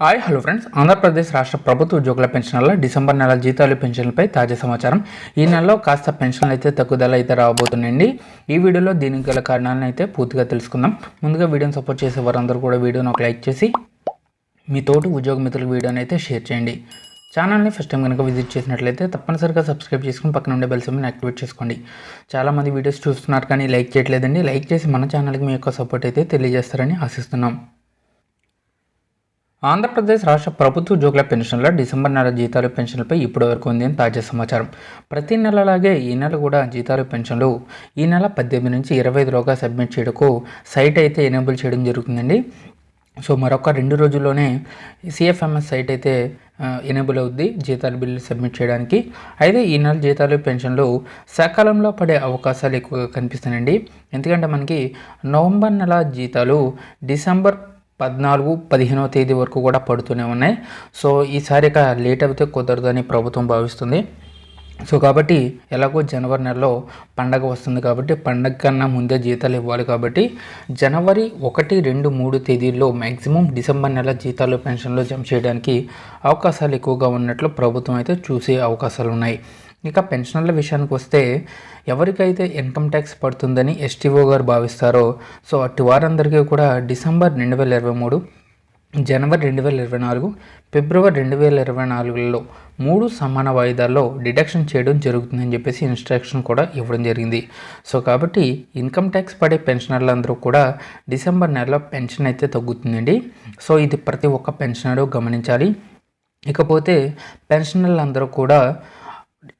Hi hello friends. Andhra Pradesh రాష్ట్ర ప్రభుత్వ ఉద్యోగుల పెన్షన్ల డిసెంబర్ నెల జీతాలు పెన్షన్లపై తాజా సమాచారం. ఈ నెలలో కాస్త పెన్షన్లు అయితే తగ్గుదల అయితే రాబోతున్నాయండి. ఈ వీడియోలో దీనికి గల కారణాలను అయితే పూర్తిగా తెలుసుకుందాం. ముందుగా వీడియోని సపోర్ట్ చేసే వారందరూ కూడా వీడియోని ఒక లైక్ చేసి మీ తోటి ఉద్యోగ మిత్రులకు వీడియోని అయితే షేర్ చేయండి. ఛానల్ని ఫస్ట్ టైం కనుక విజిట్ చేసినట్లయితే తప్పనిసరిగా సబ్స్క్రైబ్ చేసుకుని పక్కన ఉండే బెల్ సింబల్ని యాక్టివేట్ చేసుకోండి. చాలామంది వీడియోస్ చూస్తున్నారు కానీ లైక్ చేయట్లేదండి. లైక్ చేసి మన ఛానల్కి మీ యొక్క సపోర్ట్ అయితే తెలియజేస్తారని ఆశిస్తున్నాం. ఆంధ్రప్రదేశ్ రాష్ట్ర ప్రభుత్వ ఉద్యోగుల పెన్షన్ల డిసెంబర్ నెల జీతాలు పెన్షన్లపై ఇప్పటి వరకు ఉంది అని తాజా సమాచారం. ప్రతి నెలలాగే ఈ నెల కూడా జీతాలు పెన్షన్లు ఈ నెల పద్దెనిమిది నుంచి ఇరవై ఐదులోగా సబ్మిట్ చేయడకు సైట్ అయితే ఎనేబుల్ చేయడం జరుగుతుందండి. సో మరొక రెండు రోజుల్లోనే సిఎఫ్ఎంఎస్ సైట్ అయితే ఎనేబుల్ అవుద్ది జీతాలు బిల్లు సబ్మిట్ చేయడానికి. అయితే ఈ నెల జీతాలు పెన్షన్లు సకాలంలో పడే అవకాశాలు ఎక్కువగా కనిపిస్తున్నాయండి. ఎందుకంటే మనకి నవంబర్ నెల జీతాలు డిసెంబర్ పద్నాలుగు పదిహేనవ తేదీ వరకు కూడా పడుతూనే ఉన్నాయి. సో ఈసారి ఇక లేట్ అయితే కుదరదని ప్రభుత్వం భావిస్తుంది. సో కాబట్టి ఎలాగో జనవరి నెలలో పండగ వస్తుంది కాబట్టి పండగ కన్నా ముందే జీతాలు ఇవ్వాలి కాబట్టి జనవరి ఒకటి రెండు మూడు తేదీల్లో మ్యాక్సిమం డిసెంబర్ నెల జీతాలు పెన్షన్లు జమ చేయడానికి అవకాశాలు ఎక్కువగా ఉన్నట్లు ప్రభుత్వం అయితే చూసే అవకాశాలు ఉన్నాయి. ఇక పెన్షన్ల విషయానికి వస్తే ఎవరికైతే ఇన్కమ్ ట్యాక్స్ పడుతుందని ఎస్టీఓ గారు భావిస్తారో సో అటు వారందరికీ కూడా డిసెంబర్ రెండు వేల ఇరవై మూడు జనవరి రెండు వేల ఇరవై నాలుగు ఫిబ్రవరి రెండు వేల ఇరవై నాలుగులో మూడు సమాన వాయిదాల్లో డిడక్షన్ చేయడం జరుగుతుందని చెప్పేసి ఇన్స్ట్రక్షన్ కూడా ఇవ్వడం జరిగింది. సో కాబట్టి ఇన్కమ్ ట్యాక్స్ పడే పెన్షనర్లందరూ కూడా డిసెంబర్ నెలలో పెన్షన్ అయితే తగ్గుతుందండి. సో ఇది ప్రతి ఒక్క పెన్షనరు గమనించాలి. ఇకపోతే పెన్షనర్లందరూ కూడా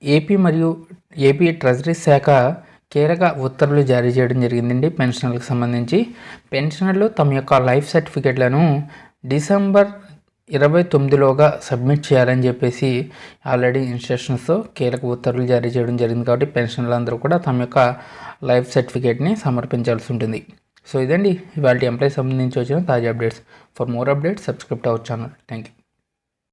ఏపీ మరియు ఏపీ ట్రెజరీ శాఖ కీలక ఉత్తర్వులు జారీ చేయడం జరిగిందండి పెన్షనర్లకు సంబంధించి. పెన్షనర్లు తమ యొక్క లైఫ్ సర్టిఫికెట్లను డిసెంబర్ ఇరవై తొమ్మిదిలోగా సబ్మిట్ చేయాలని చెప్పేసి ఆల్రెడీ ఇన్స్ట్రక్షన్స్తో కీలక ఉత్తర్వులు జారీ చేయడం జరిగింది కాబట్టి పెన్షన్లు కూడా తమ యొక్క లైఫ్ సర్టిఫికేట్ని సమర్పించాల్సి ఉంటుంది. సో ఇదండి ఇవాళ ఎంప్లాయీ సంబంధించి వచ్చిన తాజా updates. For more updates subscribe our channel. Thank you